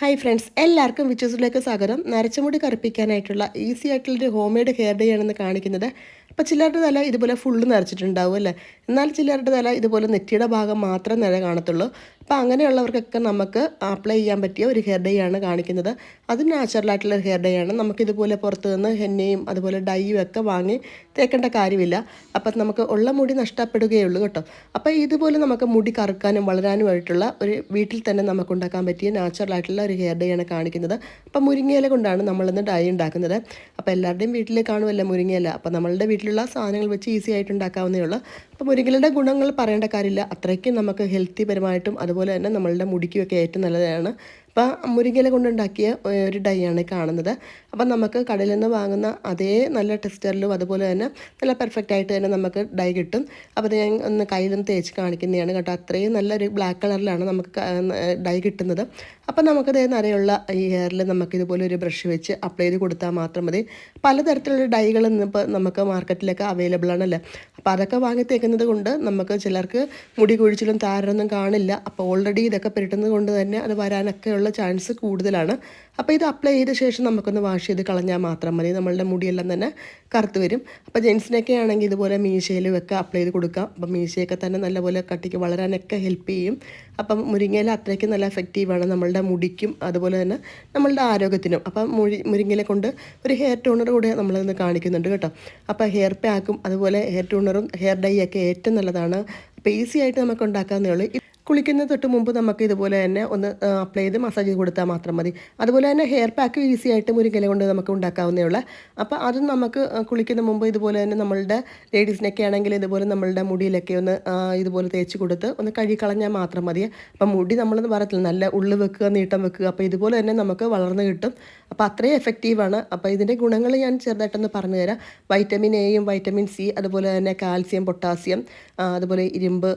Hi friends എല്ലാവർക്കും വിച്ചൂസിലേക്ക് സ്വാഗതം. നരച്ചമുടി കറുപ്പിക്കാനായിട്ടുള്ള ഈസി ആയിട്ടുള്ളൊരു ഹോം മെയ്ഡ് ഹെയർ ഡേ ആണെന്ന് കാണിക്കുന്നത്. അപ്പോൾ ചിലരുടെ തല ഇതുപോലെ ഫുള്ള് നിറച്ചിട്ടുണ്ടാവും അല്ലേ? എന്നാൽ ചിലരുടെ തല ഇതുപോലെ നെറ്റിയുടെ ഭാഗം മാത്രം നില കാണത്തുള്ളൂ. അപ്പോൾ അങ്ങനെയുള്ളവർക്കൊക്കെ നമുക്ക് അപ്ലൈ ചെയ്യാൻ പറ്റിയ ഒരു ഹെയർ ഡേ ആണ് കാണിക്കുന്നത്. അത് നാച്ചുറലായിട്ടുള്ള ഹെയർ ഡേ ആണ്. നമുക്കിതുപോലെ പുറത്ത് നിന്ന് ഹെന്നയും അതുപോലെ ഡൈയും ഒക്കെ വാങ്ങി തേക്കേണ്ട കാര്യമില്ല. അപ്പം നമുക്ക് ഉള്ള മുടി നഷ്ടപ്പെടുകയുള്ളൂ കേട്ടോ. അപ്പോൾ ഇതുപോലെ നമുക്ക് മുടി കറുക്കാനും വളരാനും വളരാനുമായിട്ടുള്ള ഒരു വീട്ടിൽ തന്നെ നമുക്ക് ഉണ്ടാക്കാൻ പറ്റിയ നാച്ചുറലായിട്ടുള്ള ഒരു ഹെയർ ഡേ ആണ് കാണിക്കുന്നത്. അപ്പം മുരിങ്ങയില കൊണ്ടാണ് നമ്മളിന്ന് ഡൈ ഉണ്ടാക്കുന്നത്. അപ്പോൾ എല്ലാവരുടെയും വീട്ടിൽ കാണുമല്ലോ മുരിങ്ങയില. അപ്പോൾ നമ്മളുടെ വീട്ടിലുള്ള സാധനങ്ങൾ വെച്ച് ഈസി ആയിട്ട് ഉണ്ടാക്കാവുന്നേ ഉള്ളൂ. അപ്പോൾ മുരിങ്ങയിലയുടെ ഗുണങ്ങൾ പറയേണ്ട കാര്യമില്ല. അത്രയ്ക്കും നമുക്ക് ഹെൽത്തി പരമായിട്ടും അതുപോലെ തന്നെ നമ്മളുടെ മുടിക്കുമൊക്കെ ഏറ്റവും നല്ലതാണ്. അപ്പോൾ മുരിങ്ങയില കൊണ്ടുണ്ടാക്കിയ ഒരു ഡൈ ആണ് കാണുന്നത്. അപ്പം നമുക്ക് കടയിൽ നിന്ന് വാങ്ങുന്ന അതേ നല്ല ടെക്സ്റ്ററിലും അതുപോലെ തന്നെ നല്ല പെർഫെക്റ്റ് ആയിട്ട് തന്നെ നമുക്ക് ഡൈ കിട്ടും. അപ്പോൾ ഞാൻ ഒന്ന് കയ്യിലൊന്ന് തേച്ച് കാണിക്കുന്നതാണ് കേട്ടോ. അത്രയും നല്ലൊരു ബ്ലാക്ക് കളറിലാണ് നമുക്ക് ഡൈ കിട്ടുന്നത്. അപ്പം നമുക്കത് നിറയുള്ള ഈ ഹെയറിൽ നമുക്ക് ഇതുപോലെ ഒരു ബ്രഷ് വെച്ച് അപ്ലൈ ചെയ്ത് കൊടുത്താൽ മാത്രം മതി. പലതരത്തിലുള്ള ഡൈകൾ ഇന്നിപ്പോൾ നമുക്ക് മാർക്കറ്റിലൊക്കെ അവൈലബിൾ ആണല്ലേ? അപ്പോൾ അതൊക്കെ വാങ്ങി തേക്കുന്നത് കൊണ്ട് നമുക്ക് ചിലർക്ക് മുടി കൊഴിച്ചിലും താരനൊന്നും കാണില്ല. അപ്പോൾ ഓൾറെഡി ഇതൊക്കെ പുരട്ടുന്നത് കൊണ്ട് തന്നെ അത് വരാനൊക്കെ ഉള്ള ചാൻസ് കൂടുതലാണ്. അപ്പോൾ ഇത് അപ്ലൈ ചെയ്ത ശേഷം നമുക്കൊന്ന് വാഷ് ചെയ്ത് കളഞ്ഞാൽ മാത്രം മതി. നമ്മളുടെ മുടിയെല്ലാം തന്നെ കറുത്ത് വരും. അപ്പോൾ ജെൻസിനൊക്കെ ആണെങ്കിൽ ഇതുപോലെ മീശയിലും ഒക്കെ അപ്ലൈ ചെയ്ത് കൊടുക്കാം അപ്പോൾ മീശയൊക്കെ തന്നെ നല്ലപോലെ കട്ടിക്ക് വളരാനൊക്കെ ഹെൽപ്പ് ചെയ്യും. അപ്പം മുരിങ്ങയില അത്രയ്ക്ക് നല്ല എഫക്റ്റീവാണ് നമ്മളുടെ മുടിക്കും അതുപോലെ തന്നെ നമ്മളുടെ ആരോഗ്യത്തിനും. അപ്പം മുരി മുരിങ്ങയില കൊണ്ട് ഒരു ഹെയർ ടൂണർ കൂടെ നമ്മളിന്ന് കാണിക്കുന്നുണ്ട് കേട്ടോ. അപ്പോൾ ഹെയർ പാക്കും അതുപോലെ ഹെയർ ടൂണറും ഹെയർ ഡൈ ഒക്കെ ഏറ്റവും നല്ലതാണ്. അപ്പോൾ ഈസി ആയിട്ട് നമുക്ക് ഉണ്ടാക്കാവുന്നേ ഉള്ളൂ. കുളിക്കുന്ന തൊട്ട് മുമ്പ് നമുക്ക് ഇതുപോലെ തന്നെ ഒന്ന് അപ്ലൈ ചെയ്ത് മസാജ് ചെയ്ത് കൊടുത്താൽ മാത്രം മതി. അതുപോലെ തന്നെ ഹെയർ പാക്ക് ഈസി ആയിട്ട് കില കൊണ്ട് നമുക്ക് ഉണ്ടാക്കാവുന്നേ ഉള്ളു. അപ്പോൾ അത് നമുക്ക് കുളിക്കുന്ന മുമ്പ് ഇതുപോലെ തന്നെ നമ്മളുടെ ലേഡീസിനൊക്കെ ആണെങ്കിൽ ഇതുപോലെ നമ്മളുടെ മുടിയിലൊക്കെ ഒന്ന് ഇതുപോലെ തേച്ച് കൊടുത്ത് ഒന്ന് കഴുകി കളഞ്ഞാൽ മാത്രം മതി. അപ്പം മുടി നമ്മളെന്ന് പറയത്തില്ല നല്ല ഉള്ളു വെക്കുക നീട്ടം വെക്കുക. അപ്പോൾ ഇതുപോലെ തന്നെ നമുക്ക് വളർന്ന് കിട്ടും. അപ്പോൾ അത്രയും എഫക്റ്റീവാണ് അപ്പോൾ ഇതിന്റെ ഗുണങ്ങൾ ഞാൻ ചെറുതായിട്ടൊന്ന് പറഞ്ഞു തരാം. വൈറ്റമിൻ എയും വൈറ്റമിൻ സി അതുപോലെ തന്നെ കാൽസ്യം പൊട്ടാസ്യം അതുപോലെ ഇരുമ്പ്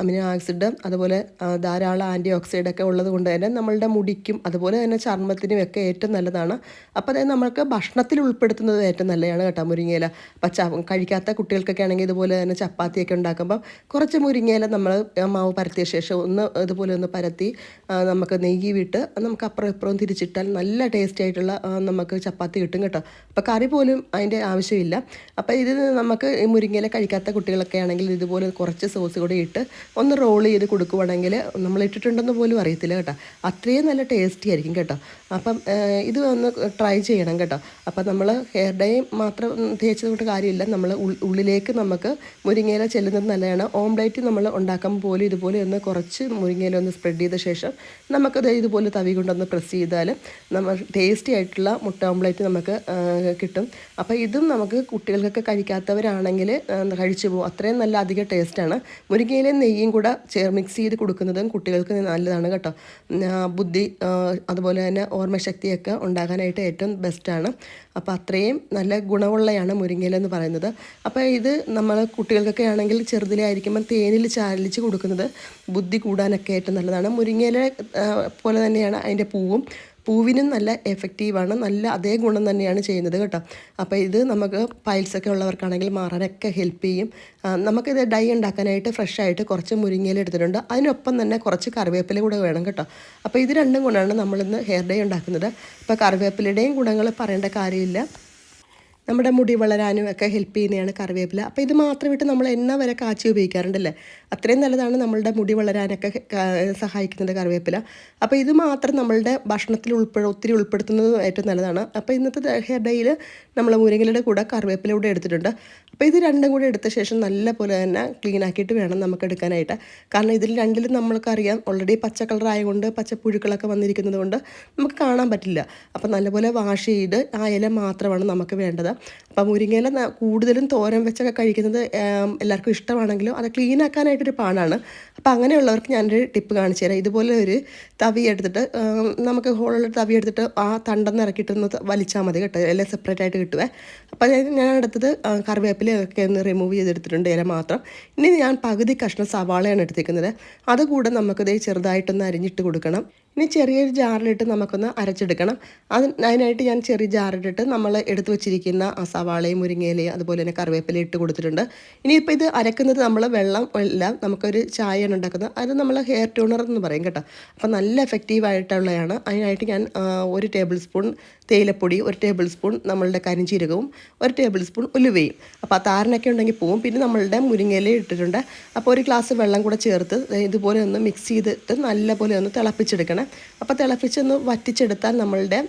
അമിനോ ആസിഡ് അതുപോലെ ധാരാളം ആന്റി ഓക്സൈഡ് ഒക്കെ ഉള്ളത് കൊണ്ട് തന്നെ നമ്മളുടെ മുടിക്കും അതുപോലെ തന്നെ ചർമ്മത്തിനും ഒക്കെ ഏറ്റവും നല്ലതാണ്. അപ്പോൾ അതായത് നമുക്ക് ഭക്ഷണത്തിൽ ഉൾപ്പെടുത്തുന്നത് ഏറ്റവും നല്ലതാണ് കേട്ടോ മുരിങ്ങയില. അപ്പം കഴിക്കാത്ത കുട്ടികൾക്കൊക്കെ ആണെങ്കിൽ ഇതുപോലെ തന്നെ ചപ്പാത്തിയൊക്കെ ഉണ്ടാക്കുമ്പോൾ കുറച്ച് മുരിങ്ങയില നമ്മൾ മാവ് പരത്തിയ ശേഷം ഒന്ന് ഇതുപോലെ ഒന്ന് പരത്തി നമുക്ക് നെയ്യ് വിട്ട് നമുക്ക് അപ്പുറം ഇപ്പുറം തിരിച്ചിട്ടാൽ നല്ല ടേസ്റ്റ് ആയിട്ടുള്ള നമുക്ക് ചപ്പാത്തി കിട്ടും കേട്ടോ. അപ്പോൾ കറി പോലും അതിന്റെ ആവശ്യമില്ല. അപ്പോൾ ഇത് നമുക്ക് മുരിങ്ങയില കഴിക്കാത്ത കുട്ടികളൊക്കെ ആണെങ്കിൽ ഇതുപോലെ കുറച്ച് സോസ് കൂടി ഇട്ട് ഒന്ന് റോൾ ചെയ്ത് കൊടുക്കുവാണെങ്കിൽ നമ്മൾ ഇട്ടിട്ടുണ്ടെന്ന് പോലും അറിയത്തില്ല കേട്ടോ. അത്രയും നല്ല ടേസ്റ്റി ആയിരിക്കും കേട്ടോ. അപ്പം ഇത് ഒന്ന് ട്രൈ ചെയ്യണം കേട്ടോ. അപ്പം നമ്മൾ ഹെയർ ഡൈ മാത്രം തേച്ചത് കൊണ്ട് കാര്യമില്ല. നമ്മൾ ഉള്ളിലേക്ക് നമുക്ക് മുരിങ്ങയില ചെല്ലുന്നത് നല്ലതാണ്. ഓംലൈറ്റ് നമ്മൾ ഉണ്ടാക്കുമ്പോൾ പോലും ഇതുപോലെ ഒന്ന് കുറച്ച് മുരിങ്ങയില ഒന്ന് സ്പ്രെഡ് ചെയ്ത ശേഷം നമുക്കത് ഇതുപോലെ തവി കൊണ്ടൊന്ന് പ്രസ് ചെയ്താൽ നമ്മൾ ടേസ്റ്റി ആയിട്ടുള്ള മുട്ട ഓംലൈറ്റ് നമുക്ക് കിട്ടും. അപ്പം ഇതും നമുക്ക് കുട്ടികൾക്കൊക്കെ കഴിക്കാത്തവരാണെങ്കിൽ കഴിച്ചു പോകും. അത്രയും നല്ല അധിക ടേസ്റ്റാണ് മുരിങ്ങയിലെ നെയ്യും കൂടെ ചേർ മിക്സ് ചെയ്ത് കൊടുക്കുന്നതും കുട്ടികൾക്ക് നല്ലതാണ് കേട്ടോ. ബുദ്ധി അതുപോലെ തന്നെ ഓർമ്മശക്തിയൊക്കെ ഉണ്ടാകാനായിട്ട് ഏറ്റവും ബെസ്റ്റാണ് അപ്പോൾ അത്രയും നല്ല ഗുണമുള്ളതാണ് മുരിങ്ങയിലെന്ന് പറയുന്നത്. അപ്പോൾ ഇത് നമ്മൾ കുട്ടികൾക്കൊക്കെ ആണെങ്കിൽ ചെറുതിലെ ആയിരിക്കുമ്പോൾ തേനിൽ ചാലിച്ച് കൊടുക്കുന്നത് ബുദ്ധി കൂടാനൊക്കെ ഏറ്റവും നല്ലതാണ്. മുരിങ്ങയിലെ പോലെ തന്നെയാണ് അതിന്റെ പൂവും. പൂവിനും നല്ല എഫക്റ്റീവാണ് നല്ല അതേ ഗുണം തന്നെയാണ് ചെയ്യുന്നത് കേട്ടോ. അപ്പോൾ ഇത് നമുക്ക് പൈൽസൊക്കെ ഉള്ളവർക്കാണെങ്കിൽ മാറാനൊക്കെ ഹെൽപ്പ് ചെയ്യും. നമുക്കിത് ഡൈ ഉണ്ടാക്കാനായിട്ട് ഫ്രഷ് ആയിട്ട് കുറച്ച് മുരിങ്ങയില എടുത്തിട്ടുണ്ട്. അതിനൊപ്പം തന്നെ കുറച്ച് കറിവേപ്പില കൂടെ വേണം കേട്ടോ. അപ്പോൾ ഇത് രണ്ടും ഗുണമാണ് നമ്മളിന്ന് ഹെയർ ഡൈ ഉണ്ടാക്കുന്നത്. അപ്പോൾ കറിവേപ്പിലയുടെയും ഗുണങ്ങൾ പറയേണ്ട കാര്യമില്ല. നമ്മുടെ മുടി വളരാനും ഒക്കെ ഹെൽപ്പ് ചെയ്യുന്നതാണ് കറിവേപ്പില. അപ്പോൾ ഇത് മാത്രമിട്ട് നമ്മൾ എണ്ണ വരെ കാച്ചി ഉപയോഗിക്കാറുണ്ടല്ലേ? അത്രയും നല്ലതാണ് നമ്മളുടെ മുടി വളരാനൊക്കെ സഹായിക്കുന്നത് കറിവേപ്പില. അപ്പോൾ ഇത് മാത്രം നമ്മളുടെ ഭക്ഷണത്തിൽ ഉൾപ്പെടെ ഒത്തിരി ഉൾപ്പെടുത്തുന്നത് ഏറ്റവും നല്ലതാണ്. അപ്പോൾ ഇന്നത്തെ ഹെയർ ഡേയിൽ നമ്മൾ മുരിങ്ങലയുടെ കൂടെ കറിവേപ്പില കൂടെ എടുത്തിട്ടുണ്ട്. അപ്പോൾ ഇത് രണ്ടും കൂടെ എടുത്ത ശേഷം നല്ല പോലെ തന്നെ ക്ലീൻ ആക്കിയിട്ട് വേണം നമുക്ക് എടുക്കാനായിട്ട്. കാരണം ഇതിൽ രണ്ടിലും നമ്മൾക്കറിയാം ഓൾറെഡി പച്ച കളറായതുകൊണ്ട് പച്ച പച്ചപ്പുഴുക്കളൊക്കെ വന്നിരിക്കുന്നത് കൊണ്ട് നമുക്ക് കാണാൻ പറ്റില്ല. അപ്പോൾ നല്ലപോലെ വാഷ് ചെയ്ത് ആ ഇല മാത്രമാണ് നമുക്ക് വേണ്ടത്. അപ്പോൾ മുരിങ്ങയില കൂടുതലും തോരൻ വെച്ചൊക്കെ കഴിക്കുന്നത് എല്ലാവർക്കും ഇഷ്ടമാണെങ്കിലും അത് ക്ലീൻ ആക്കാനായിട്ടൊരു പാടാണ് അപ്പം അങ്ങനെയുള്ളവർക്ക് ഞാനൊരു ടിപ്പ് കാണിച്ചു തരാം. ഇതുപോലെ ഒരു തവി എടുത്തിട്ട് നമുക്ക് ഹോളുള്ള തവി എടുത്തിട്ട് ആ തണ്ടെന്ന് ഇറക്കിയിട്ടൊന്ന് വലിച്ചാൽ മതി കേട്ടോ. എല്ലാം സെപ്പറേറ്റ് ആയിട്ട് കിട്ടുവേ. അപ്പോൾ ഞാൻ എടുത്തത് കറിവേപ്പിലയൊക്കെ ഒന്ന് റിമൂവ് ചെയ്തെടുത്തിട്ടുണ്ട് ഇല മാത്രം. ഇനി ഞാൻ പകുതി കഷ്ണം സവാളയാണ് എടുത്തേക്കുന്നത്. അതുകൂടെ നമുക്കിത് ചെറുതായിട്ടൊന്ന് അരിഞ്ഞിട്ട് കൊടുക്കണം. ഇനി ചെറിയൊരു ജാറിലിട്ട് നമുക്കൊന്ന് അരച്ചെടുക്കണം. അത് അതിനായിട്ട് ഞാൻ ചെറിയ ജാറിലിട്ട് നമ്മൾ എടുത്തു വെച്ചിരിക്കുന്ന സവാളയും മുരിങ്ങയിലയും അതുപോലെ തന്നെ കറിവേപ്പില ഇട്ട് കൊടുത്തിട്ടുണ്ട്. ഇനിയിപ്പോൾ ഇത് അരക്കുന്നത് നമ്മൾ വെള്ളം എല്ലാം നമുക്കൊരു ചായയാണ് ഉണ്ടാക്കുന്നത്. അത് നമ്മൾ ഹെയർ ടൂണർ എന്ന് പറയും കേട്ടോ. അപ്പോൾ നല്ല എഫക്റ്റീവ് ആയിട്ടുള്ളതാണ് അതിനായിട്ട് ഞാൻ ഒരു ടേബിൾ സ്പൂൺ തേയിലപ്പൊടി ഒരു ടേബിൾ സ്പൂൺ നമ്മളുടെ കരിഞ്ചീരകവും ഒരു ടേബിൾ സ്പൂൺ ഉലുവയും. അപ്പോൾ ആ താരനൊക്കെ ഉണ്ടെങ്കിൽ പോവും. പിന്നെ നമ്മളുടെ മുരിങ്ങയില ഇട്ടിട്ടുണ്ട്. അപ്പോൾ ഒരു ഗ്ലാസ് വെള്ളം കൂടെ ചേർത്ത് ഇതുപോലെ ഒന്ന് മിക്സ് ചെയ്തിട്ട് നല്ലപോലെ ഒന്ന് തിളപ്പിച്ചെടുക്കണം. അപ്പോൾ തിളപ്പിച്ചൊന്ന് വറ്റിച്ചെടുത്താൽ നമ്മളുടെ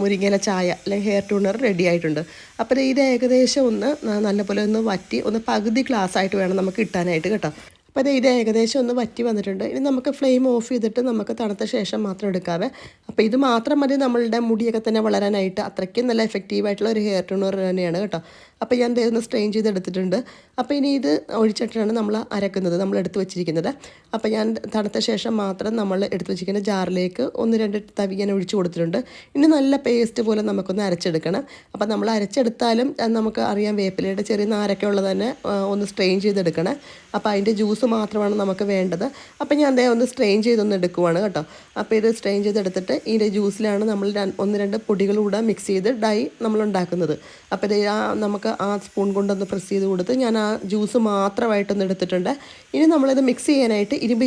മുരിങ്ങയില ചായ അല്ലെങ്കിൽ ഹെയർ ടൂണർ റെഡി ആയിട്ടുണ്ട്. അപ്പോൾ ഇത് ഏകദേശം ഒന്ന് നല്ലപോലെ ഒന്ന് വറ്റി ഒന്ന് പകുതി ഗ്ലാസ് ആയിട്ട് വേണം നമുക്ക് കിട്ടാനായിട്ട് കേട്ടോ. അപ്പോൾ അത് ഇത് ഏകദേശം ഒന്ന് വറ്റി വന്നിട്ടുണ്ട്. ഇനി നമുക്ക് ഫ്ലെയിം ഓഫ് ചെയ്തിട്ട് നമുക്ക് തണുത്ത ശേഷം മാത്രം എടുക്കാവേ. അപ്പോൾ ഇത് മാത്രം മതി നമ്മളുടെ മുടിയൊക്കെ തന്നെ വളരാനായിട്ട്. അത്രയ്ക്കും നല്ല എഫക്റ്റീവ് ആയിട്ടുള്ള ഒരു ഹെയർ ടൂണർ തന്നെയാണ് കേട്ടോ. അപ്പോൾ ഞാൻ ഒന്ന് സ്ട്രെയിൻ ചെയ്തെടുത്തിട്ടുണ്ട്. അപ്പോൾ ഇനി ഇത് ഒഴിച്ചിട്ടാണ് നമ്മൾ അരക്കുന്നത് നമ്മൾ എടുത്ത് വെച്ചിരിക്കുന്നത്. അപ്പോൾ ഞാൻ തണുത്ത ശേഷം മാത്രം നമ്മൾ എടുത്ത് വെച്ചിരിക്കുന്ന ജാറിലേക്ക് ഒന്ന് രണ്ട് തവി ഞാൻ ഒഴിച്ചു കൊടുത്തിട്ടുണ്ട്. ഇനി നല്ല പേസ്റ്റ് പോലെ നമുക്കൊന്ന് അരച്ചെടുക്കണം. അപ്പോൾ നമ്മൾ അരച്ചെടുത്താലും നമുക്ക് അറിയാം വേപ്പിലയുടെ ചെറിയ നാരൊക്കെ ഉള്ളത് തന്നെ ഒന്ന് സ്ട്രെയിൻ ചെയ്തെടുക്കണം. അപ്പോൾ അതിന്റെ ജ്യൂസ് മാത്രമാണ് നമുക്ക് വേണ്ടത്. അപ്പോൾ ഞാൻ അതേ ഒന്ന് സ്ട്രെയിൻ ചെയ്തൊന്ന് എടുക്കുവാണ് കേട്ടോ. അപ്പോൾ ഇത് സ്ട്രെയിൻ ചെയ്തെടുത്തിട്ട് ഇതിന്റെ ജ്യൂസിലാണ് നമ്മൾ ഒന്ന് രണ്ട് പൊടികളൂടെ മിക്സ് ചെയ്ത് ഡൈ നമ്മൾ ഉണ്ടാക്കുന്നത്. അപ്പോൾ ഇത് ആ നമുക്ക് ആ സ്പൂൺ കൊണ്ടൊന്ന് പ്രസ് ചെയ്ത് കൊടുത്ത് ഞാൻ ആ ജ്യൂസ് മാത്രമായിട്ടൊന്ന് എടുത്തിട്ടുണ്ട്. ഇനി നമ്മളിത് മിക്സ് ചെയ്യാനായിട്ട് ഇരുമ്പ്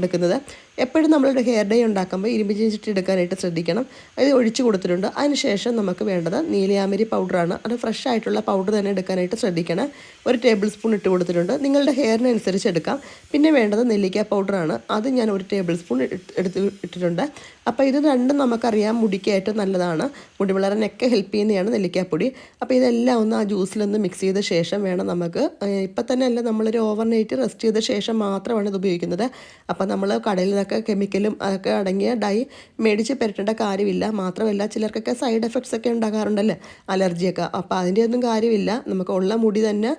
എടുക്കുന്നത്. എപ്പോഴും നമ്മളുടെ ഹെയർ ഡേ ഉണ്ടാക്കുമ്പോൾ ഇരുമ്പ് ചീനിച്ചട്ടി എടുക്കാനായിട്ട് ശ്രദ്ധിക്കണം. അത് ഒഴിച്ചു കൊടുത്തിട്ടുണ്ട്. അതിനുശേഷം നമുക്ക് വേണ്ടത് നീലയാമരി പൗഡറാണ് അത് ഫ്രഷ് ആയിട്ടുള്ള പൗഡർ തന്നെ എടുക്കാനായിട്ട് ശ്രദ്ധിക്കണം. ഒരു ടേബിൾ സ്പൂൺ ഇട്ട് കൊടുത്തിട്ടുണ്ട്. നിങ്ങളുടെ ഹെയറിനനുസരിച്ച് എടുക്കാം. പിന്നെ വേണ്ടത് നെല്ലിക്ക പൗഡറാണ് അത് ഞാൻ ഒരു ടേബിൾ സ്പൂൺ എടുത്ത് ഇട്ടിട്ടുണ്ട്. അപ്പോൾ ഇത് രണ്ടും നമുക്കറിയാം മുടിക്കായിട്ട് നല്ലതാണ്. മുടി വളരാനൊക്കെ ഹെൽപ്പ് ചെയ്യുന്നതാണ് നെല്ലിക്കാപ്പൊടി. അപ്പോൾ ഇതെല്ലാം ഒന്ന് ആ ജ്യൂസിലൊന്ന് മിക്സ് ചെയ്ത ശേഷം വേണം നമുക്ക് ഇപ്പം തന്നെ അല്ല നമ്മളൊരു ഓവർ നൈറ്റ് റെസ്റ്റ് ചെയ്ത ശേഷം മാത്രമാണ് ഇത് ഉപയോഗിക്കുന്നത്. അപ്പം നമ്മൾ കടയിൽ നിന്നൊക്കെ കെമിക്കലും അതൊക്കെ അടങ്ങിയ ഡൈ മേടിച്ച് പെരട്ടേണ്ട കാര്യമില്ല. മാത്രമല്ല ചിലർക്കൊക്കെ സൈഡ് എഫക്ട്സ് ഒക്കെ ഉണ്ടാകാറുണ്ടല്ലേ? അലർജിയൊക്കെ. അപ്പോൾ അതിന്റെ ഒന്നും കാര്യമില്ല. നമുക്ക് ഉള്ള മുടി തന്നെ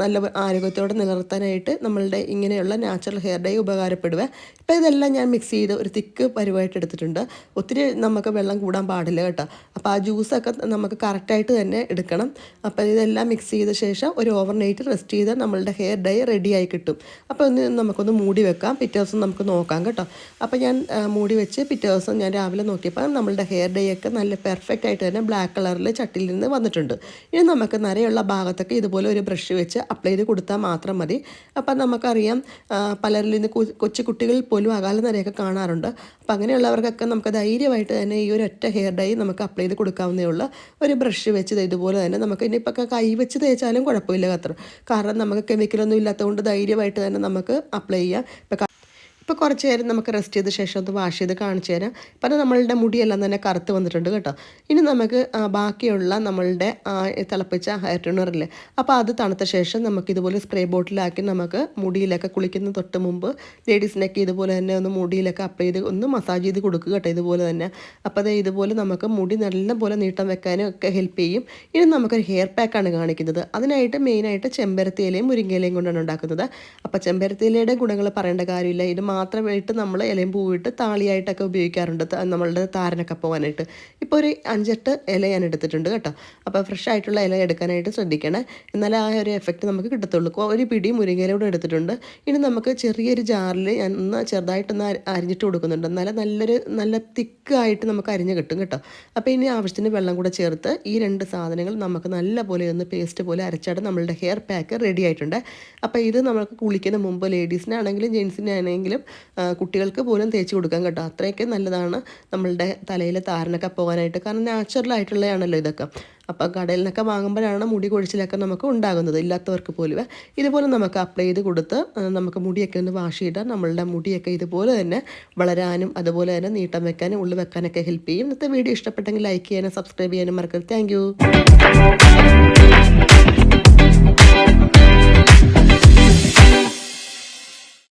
നല്ല ആരോഗ്യത്തോടെ നിലനിർത്താനായിട്ട് നമ്മളുടെ ഇങ്ങനെയുള്ള നാച്ചുറൽ ഹെയർ ഡൈ ഉപകാരപ്പെടുക ഇപ്പോൾ ഇതെല്ലാം ഞാൻ മിക്സ് ചെയ്ത് ഒരു തിക്ക് പരുവായിട്ട് എടുത്തിട്ടുണ്ട്. ഒത്തിരി നമുക്ക് വെള്ളം കൂടാൻ പാടില്ല കേട്ടോ. അപ്പോൾ ആ ജ്യൂസൊക്കെ നമുക്ക് കറക്റ്റായിട്ട് തന്നെ എടുക്കണം. അപ്പോൾ ഇതെല്ലാം മിക്സ് ചെയ്ത ശേഷം ഒരു ഓവർ നൈറ്റ് റെസ്റ്റ് ചെയ്താൽ നമ്മളുടെ ഹെയർ ഡൈ റെഡി ആയി കിട്ടും. അപ്പോൾ ഒന്ന് നമുക്കൊന്ന് മൂടി വെക്കാം. പിറ്റേ ദിവസം നമുക്ക് നോക്കാം കേട്ടോ. അപ്പോൾ ഞാൻ മൂടി വെച്ച് പിറ്റേ ദിവസം ഞാൻ രാവിലെ നോക്കിയപ്പോൾ നമ്മളുടെ ഹെയർ ഡൈ ഒക്കെ നല്ല പെർഫെക്റ്റ് ആയിട്ട് തന്നെ ബ്ലാക്ക് കളറിൽ ചട്ടിയിൽ നിന്ന് വന്നിട്ടുണ്ട്. ഇനി നമുക്ക് നിറയുള്ള ഭാഗത്തൊക്കെ ഇതുപോലെ ഒരു ബ്രഷ് വെച്ച് അപ്ലൈ ചെയ്ത് കൊടുത്താൽ മാത്രം മതി. അപ്പം നമുക്കറിയാം പലരിൽ നിന്ന് കൊച്ചു കുട്ടികളിൽ പോലും അകാല നിരയൊക്കെ കാണാറുണ്ട്. അപ്പം അങ്ങനെയുള്ളവർക്കൊക്കെ നമുക്ക് ധൈര്യമായിട്ട് തന്നെ ഈ ഒരു ഒറ്റ ഹെയർ ഡൈ നമുക്ക് അപ്ലൈ ചെയ്ത് കൊടുക്കാവുന്നേ ഉള്ളൂ. ഒരു ബ്രഷ് വെച്ച് ഇതുപോലെ തന്നെ നമുക്ക് ഇനിയിപ്പോൾ കൈ വെച്ച് തേച്ചാലും കുഴപ്പമില്ല അത്ര കാരണം നമുക്ക് കെമിക്കലൊന്നും ഇല്ലാത്തതുകൊണ്ട് ധൈര്യമായിട്ട് തന്നെ നമുക്ക് അപ്ലൈ ചെയ്യാം. ഇപ്പം ഇപ്പോൾ കുറച്ച് നേരം നമുക്ക് റെസ്റ്റ് ചെയ്ത ശേഷം ഒന്ന് വാഷ് ചെയ്ത് കാണിച്ചു തരാം. പിന്നെ നമ്മളുടെ മുടിയെല്ലാം തന്നെ കറുത്ത് വന്നിട്ടുണ്ട് കേട്ടോ. ഇനി നമുക്ക് ബാക്കിയുള്ള നമ്മളുടെ തിളപ്പിച്ച ഹെയർ ടൂണറില്ലേ അപ്പോൾ അത് തണുത്ത ശേഷം നമുക്ക് ഇതുപോലെ സ്പ്രേ ബോട്ടിലാക്കി നമുക്ക് മുടിയിലൊക്കെ കുളിക്കുന്ന തൊട്ട് മുമ്പ് ലേഡീസിനൊക്കെ ഇതുപോലെ തന്നെ ഒന്ന് മുടിയിലൊക്കെ അപ്ലൈ ചെയ്ത് ഒന്ന് മസാജ് ചെയ്ത് കൊടുക്കുക കേട്ടോ ഇതുപോലെ തന്നെ. അപ്പോൾ അത് ഇതുപോലെ നമുക്ക് മുടി നല്ല പോലെ നീട്ടം വെക്കാനും ഒക്കെ ഹെൽപ്പ് ചെയ്യും. ഇനി നമുക്കൊരു ഹെയർ പാക്കാണ് കാണിക്കുന്നത്. അതിനായിട്ട് മെയിനായിട്ട് ചെമ്പരത്തി ഇലയും മുരിങ്ങയിലയും കൊണ്ടാണ് ഉണ്ടാക്കുന്നത്. അപ്പോൾ ചെമ്പരത്തി ഇലയുടെ ഗുണങ്ങൾ പറയേണ്ട കാര്യമില്ല. ഇത് മാത്രമായിട്ട് നമ്മൾ ഇലയും പൂവിട്ട് താളിയായിട്ടൊക്കെ ഉപയോഗിക്കാറുണ്ട്. നമ്മളുടെ താരനൊക്കെ പോകാനായിട്ട്. ഇപ്പോൾ ഒരു അഞ്ചെട്ട് ഇല ഞാൻ എടുത്തിട്ടുണ്ട് കേട്ടോ. അപ്പോൾ ഫ്രഷ് ആയിട്ടുള്ള ഇല എടുക്കാനായിട്ട് ശ്രദ്ധിക്കണേ. എന്നാലേ ആ ഒരു എഫക്റ്റ് നമുക്ക് കിട്ടത്തുള്ളൂ. ഒരു പിടി മുരിങ്ങയില കൂടെ എടുത്തിട്ടുണ്ട്. ഇനി നമുക്ക് ചെറിയൊരു ജാറിൽ ഞാൻ ഒന്ന് ചെറുതായിട്ടൊന്ന് അരിഞ്ഞിട്ട് കൊടുക്കുന്നുണ്ട്. എന്നാൽ നല്ലൊരു നല്ല തിക്കായിട്ട് നമുക്ക് അരിഞ്ഞ് കിട്ടും കേട്ടോ. അപ്പോൾ ഇനി ആവശ്യത്തിന് വെള്ളം കൂടെ ചേർത്ത് ഈ രണ്ട് സാധനങ്ങൾ നമുക്ക് നല്ല പോലെ ഒന്ന് പേസ്റ്റ് പോലെ അരച്ചാട് നമ്മളുടെ ഹെയർ പാക്ക് റെഡി ആയിട്ടുണ്ട്. അപ്പോൾ ഇത് നമുക്ക് കുളിക്കുന്ന മുമ്പ് ലേഡീസിനാണെങ്കിലും ജെൻസിനാണെങ്കിലും കുട്ടികൾക്ക് പോലും തേച്ച് കൊടുക്കാൻ കേട്ടോ. അത്രയൊക്കെ നല്ലതാണ് നമ്മളുടെ തലയിൽ താരനൊക്കെ പോകാനായിട്ട്. കാരണം നാച്ചുറൽ ആയിട്ടുള്ളതാണല്ലോ ഇതൊക്കെ. അപ്പോൾ കടയിൽ നിന്നൊക്കെ വാങ്ങുമ്പോഴാണ് മുടി കൊഴിച്ചിലൊക്കെ നമുക്ക് ഉണ്ടാകുന്നത്. ഇല്ലാത്തവർക്ക് പോലും ഇതുപോലെ നമുക്ക് അപ്ലൈ ചെയ്ത് കൊടുത്ത് നമുക്ക് മുടിയൊക്കെ ഒന്ന് വാഷ് ചെയ്താൽ നമ്മളുടെ മുടിയൊക്കെ ഇതുപോലെ തന്നെ വളരാനും അതുപോലെ തന്നെ നീട്ടം വെക്കാനും ഉള്ളു വെക്കാനൊക്കെ ഹെൽപ്പ് ചെയ്യും. ഇന്നത്തെ വീഡിയോ ഇഷ്ടപ്പെട്ടെങ്കിൽ ലൈക്ക് ചെയ്യാനും സബ്സ്ക്രൈബ് ചെയ്യാനും മറക്കരുത്. താങ്ക്